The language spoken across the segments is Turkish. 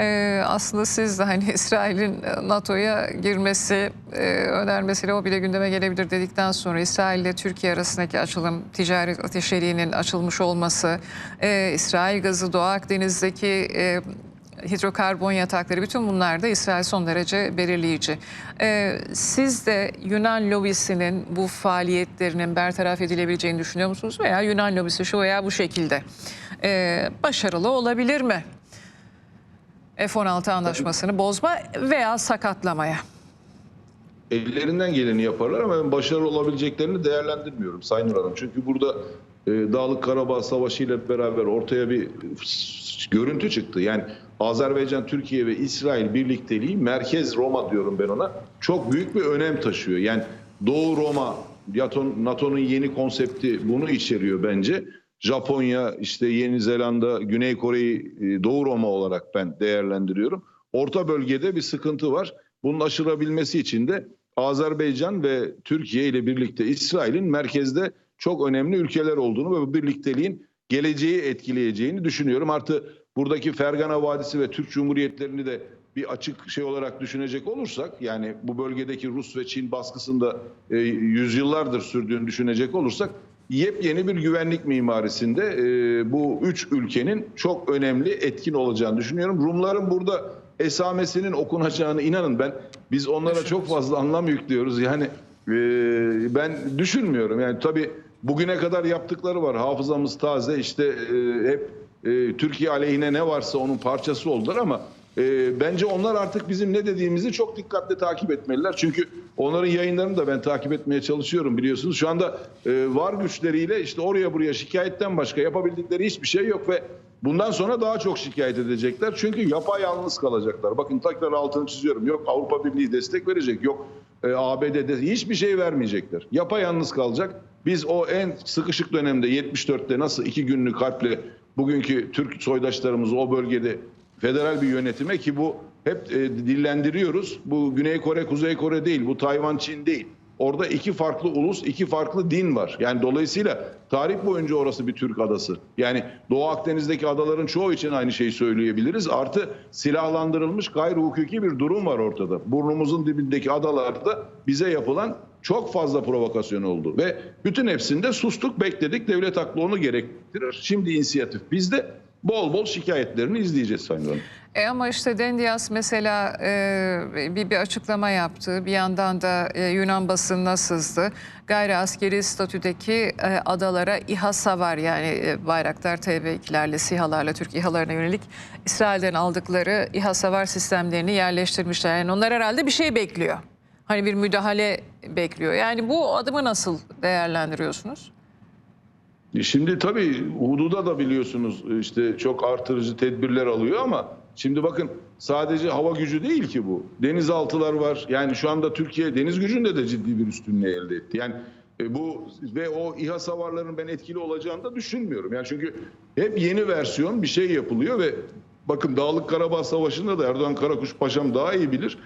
Ee, aslında siz de hani İsrail'in NATO'ya girmesi e, önermesiyle o bile gündeme gelebilir dedikten sonra İsrail ile Türkiye arasındaki açılım, ticaret ateşeriğinin açılmış olması, e, İsrail gazı Doğu Akdeniz'deki e, hidrokarbon yatakları bütün bunlar da İsrail son derece belirleyici. Ee, siz de Yunan lobisinin bu faaliyetlerinin bertaraf edilebileceğini düşünüyor musunuz? Veya Yunan lobisi şu veya bu şekilde e, başarılı olabilir mi? F-16 anlaşmasını bozma veya sakatlamaya. ellerinden geleni yaparlar ama ben başarılı olabileceklerini değerlendirmiyorum Sayın Hanım. Çünkü burada e, Dağlık Karabağ Savaşı ile beraber ortaya bir görüntü çıktı. Yani Azerbaycan, Türkiye ve İsrail birlikteliği merkez Roma diyorum ben ona çok büyük bir önem taşıyor. Yani Doğu Roma, NATO'nun yeni konsepti bunu içeriyor bence. Japonya, işte Yeni Zelanda, Güney Kore'yi e, Doğu Roma olarak ben değerlendiriyorum. Orta bölgede bir sıkıntı var. Bunun aşılabilmesi için de Azerbaycan ve Türkiye ile birlikte İsrail'in merkezde çok önemli ülkeler olduğunu ve bu birlikteliğin geleceği etkileyeceğini düşünüyorum. Artı buradaki Fergana Vadisi ve Türk Cumhuriyetlerini de bir açık şey olarak düşünecek olursak yani bu bölgedeki Rus ve Çin baskısında e, yüzyıllardır sürdüğünü düşünecek olursak yepyeni bir güvenlik mimarisinde e, bu üç ülkenin çok önemli etkin olacağını düşünüyorum. Rumların burada esamesinin okunacağını inanın ben biz onlara çok fazla anlam yüklüyoruz. Yani e, ben düşünmüyorum. Yani tabii bugüne kadar yaptıkları var. Hafızamız taze. İşte e, hep e, Türkiye aleyhine ne varsa onun parçası oldular ama e, bence onlar artık bizim ne dediğimizi çok dikkatli takip etmeliler. Çünkü onların yayınlarını da ben takip etmeye çalışıyorum biliyorsunuz. Şu anda e, var güçleriyle işte oraya buraya şikayetten başka yapabildikleri hiçbir şey yok ve bundan sonra daha çok şikayet edecekler. Çünkü yapayalnız kalacaklar. Bakın tekrar altını çiziyorum. Yok Avrupa Birliği destek verecek. Yok e, ABD'de hiçbir şey vermeyecekler. Yapayalnız kalacak. Biz o en sıkışık dönemde 74'te nasıl iki günlük harple bugünkü Türk soydaşlarımızı o bölgede federal bir yönetime ki bu hep e, dillendiriyoruz. Bu Güney Kore, Kuzey Kore değil, bu Tayvan, Çin değil. Orada iki farklı ulus, iki farklı din var. Yani dolayısıyla tarih boyunca orası bir Türk adası. Yani Doğu Akdeniz'deki adaların çoğu için aynı şeyi söyleyebiliriz. Artı silahlandırılmış gayri hukuki bir durum var ortada. Burnumuzun dibindeki adalarda bize yapılan çok fazla provokasyon oldu ve bütün hepsinde sustuk, bekledik. Devlet aklı onu gerektirir. Şimdi inisiyatif bizde. Bol bol şikayetlerini izleyeceğiz Sayın Hanım. E ama işte Dendias mesela e, bir, bir açıklama yaptı. Bir yandan da e, Yunan basınına sızdı. Gayri askeri statüdeki e, adalara İHA savar yani e, Bayraktar TB2'lerle, SİHA'larla, Türk İHA'larına yönelik İsrail'den aldıkları İHA savar sistemlerini yerleştirmişler. Yani onlar herhalde bir şey bekliyor. Hani bir müdahale bekliyor. Yani bu adımı nasıl değerlendiriyorsunuz? Şimdi tabii hududa da biliyorsunuz işte çok artırıcı tedbirler alıyor ama şimdi bakın sadece hava gücü değil ki bu. Denizaltılar var. Yani şu anda Türkiye deniz gücünde de ciddi bir üstünlüğü elde etti. Yani e, bu ve o İHA savarların ben etkili olacağını da düşünmüyorum. Yani çünkü hep yeni versiyon bir şey yapılıyor ve bakın Dağlık Karabağ Savaşı'nda da Erdoğan Karakuş Paşam daha iyi bilir.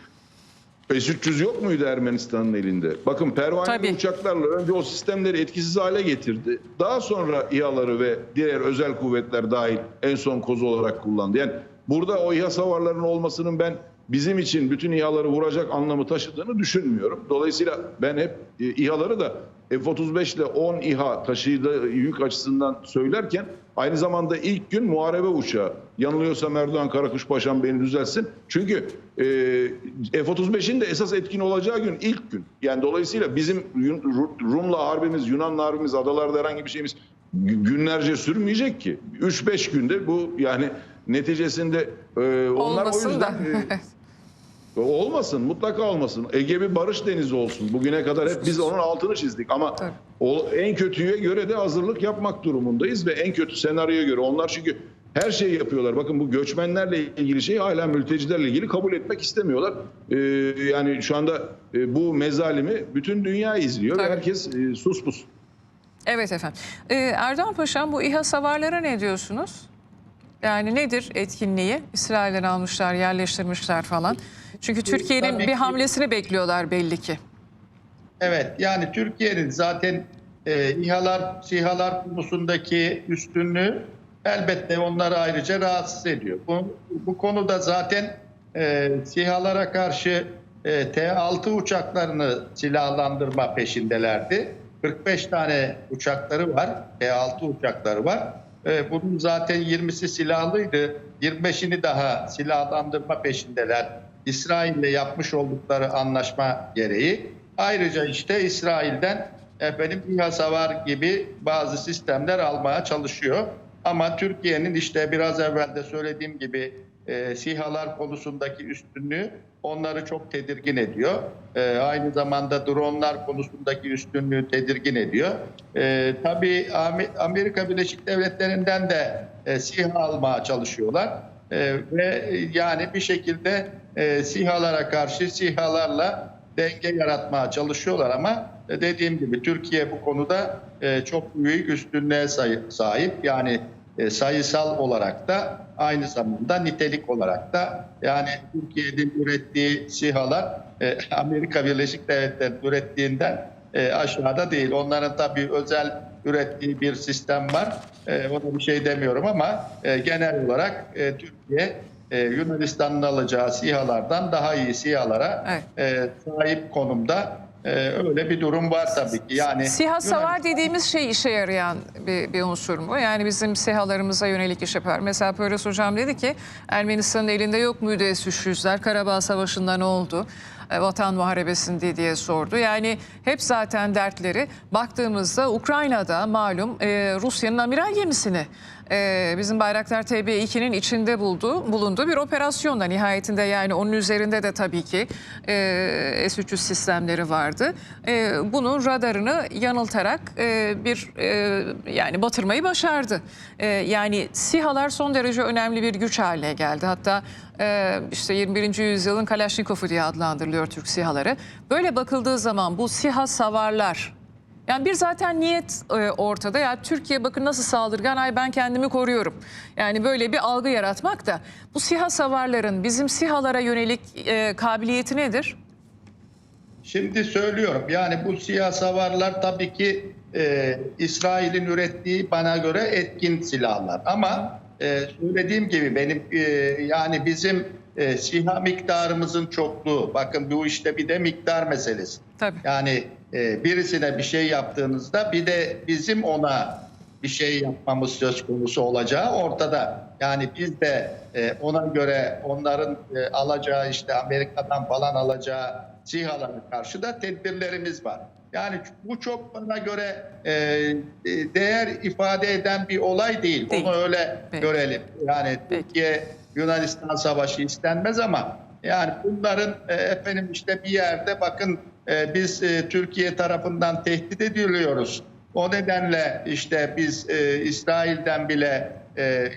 S-300 yok muydu Ermenistan'ın elinde? Bakın pervaneli uçaklarla önce o sistemleri etkisiz hale getirdi. Daha sonra İHA'ları ve diğer özel kuvvetler dahil en son kozu olarak kullandı. Yani burada o İHA savarlarının olmasının ben bizim için bütün İHA'ları vuracak anlamı taşıdığını düşünmüyorum. Dolayısıyla ben hep e, İHA'ları da F-35 ile 10 İHA taşıdığı yük açısından söylerken aynı zamanda ilk gün muharebe uçağı. Yanılıyorsam Erdoğan Karakuş Paşam beni düzelsin. Çünkü e, F-35'in de esas etkin olacağı gün ilk gün. Yani dolayısıyla bizim Rum'la harbimiz, Yunan'la harbimiz, adalarda herhangi bir şeyimiz gü- günlerce sürmeyecek ki. 3-5 günde bu yani neticesinde e, onlar o Olmasın da. yüzden... e, Olmasın, mutlaka olmasın. Ege bir barış denizi olsun. Bugüne kadar hep biz onun altını çizdik ama Tabii. o en kötüye göre de hazırlık yapmak durumundayız ve en kötü senaryoya göre onlar çünkü her şeyi yapıyorlar. Bakın bu göçmenlerle ilgili şey hala mültecilerle ilgili kabul etmek istemiyorlar. Ee, yani şu anda e, bu mezalimi bütün dünya izliyor Tabii. ve herkes e, sus pus. Evet efendim. Ee, Erdoğan Paşam bu İHA savarlara ne diyorsunuz? Yani nedir etkinliği? İsrail'den almışlar, yerleştirmişler falan. Çünkü Türkiye'nin bir hamlesini bekliyorlar belli ki. Evet yani Türkiye'nin zaten e, İHA'lar, SİHA'lar konusundaki üstünlüğü elbette onları ayrıca rahatsız ediyor. Bu, bu konuda zaten e, SİHA'lara karşı e, T-6 uçaklarını silahlandırma peşindelerdi. 45 tane uçakları var, T-6 uçakları var. E, bunun zaten 20'si silahlıydı, 25'ini daha silahlandırma peşindeler. İsrail'le yapmış oldukları anlaşma gereği. Ayrıca işte İsrail'den efendim İHA Savar gibi bazı sistemler almaya çalışıyor. Ama Türkiye'nin işte biraz evvel de söylediğim gibi e, SİHA'lar konusundaki üstünlüğü onları çok tedirgin ediyor. E, aynı zamanda dronlar konusundaki üstünlüğü tedirgin ediyor. E, tabii Am- Amerika Birleşik Devletleri'nden de e, SİHA almaya çalışıyorlar. E, ve yani bir şekilde e, SİHA'lara karşı SİHA'larla denge yaratmaya çalışıyorlar ama e, dediğim gibi Türkiye bu konuda e, çok büyük üstünlüğe sahip. Yani e, sayısal olarak da aynı zamanda nitelik olarak da yani Türkiye'nin ürettiği SİHA'lar e, Amerika Birleşik Devletleri ürettiğinden e, aşağıda değil. Onların tabii özel ürettiği bir sistem var. E, ona bir şey demiyorum ama e, genel olarak e, Türkiye e, Yunanistan'ın alacağı SİHA'lardan daha iyi SİHA'lara Evet. e, sahip konumda. E, öyle bir durum var tabii ki. Yani SİHA savar Yunanistan- dediğimiz şey işe yarayan bir, bir unsur mu? Yani bizim SİHA'larımıza yönelik iş yapar. Mesela Poyraz Hocam dedi ki Ermenistan'ın elinde yok muydu S-300'ler? Karabağ Savaşı'nda ne oldu? Vatan muharebesinde diye sordu. Yani hep zaten dertleri baktığımızda Ukrayna'da malum e, Rusya'nın amiral gemisini e, bizim Bayraktar TB2'nin içinde bulduğu, bulunduğu bir operasyonda nihayetinde yani onun üzerinde de tabii ki e, S-300 sistemleri vardı. E, bunun radarını yanıltarak e, bir e, yani batırmayı başardı. E, yani SİHA'lar son derece önemli bir güç haline geldi. Hatta e, işte 21. yüzyılın Kalaşnikov'u diye adlandırılıyor Türk SİHA'ları. Böyle bakıldığı zaman bu SİHA savarlar yani bir zaten niyet e, ortada. Ya Türkiye bakın nasıl saldırgan ay ben kendimi koruyorum. Yani böyle bir algı yaratmak da bu SİHA savarların bizim SİHA'lara yönelik e, kabiliyeti nedir? Şimdi söylüyorum yani bu siyah savarlar tabii ki e, İsrail'in ürettiği bana göre etkin silahlar. Ama e, söylediğim gibi benim e, yani bizim e, SİHA miktarımızın çokluğu. Bakın bu işte bir de miktar meselesi. Tabii. Yani e, birisine bir şey yaptığınızda bir de bizim ona bir şey yapmamız söz konusu olacağı ortada. Yani biz de e, ona göre onların e, alacağı işte Amerika'dan falan alacağı SİHA'lara karşı da tedbirlerimiz var. Yani bu çok bana göre e, e, değer ifade eden bir olay değil. Değil. Onu öyle Peki. görelim. Yani Peki. Türkiye Yunanistan savaşı istenmez ama yani bunların e, efendim işte bir yerde bakın e, biz e, Türkiye tarafından tehdit ediliyoruz. O nedenle işte biz e, İsrail'den bile e,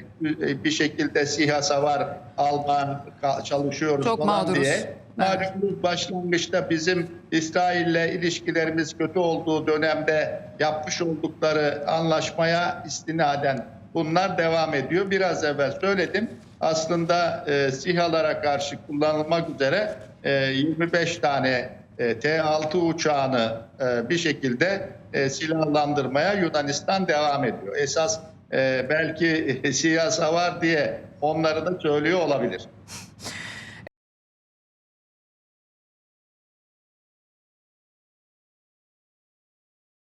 bir şekilde SİHA savar alma çalışıyoruz Çok falan mağduruz. diye. Malumunuz başlangıçta bizim İsrail'le ilişkilerimiz kötü olduğu dönemde yapmış oldukları anlaşmaya istinaden bunlar devam ediyor. Biraz evvel söyledim. Aslında e, SİHA'lara karşı kullanılmak üzere e, 25 tane e, T-6 uçağını e, bir şekilde e, silahlandırmaya Yunanistan devam ediyor. Esas e, belki SİHA savar diye onları da söylüyor olabilir.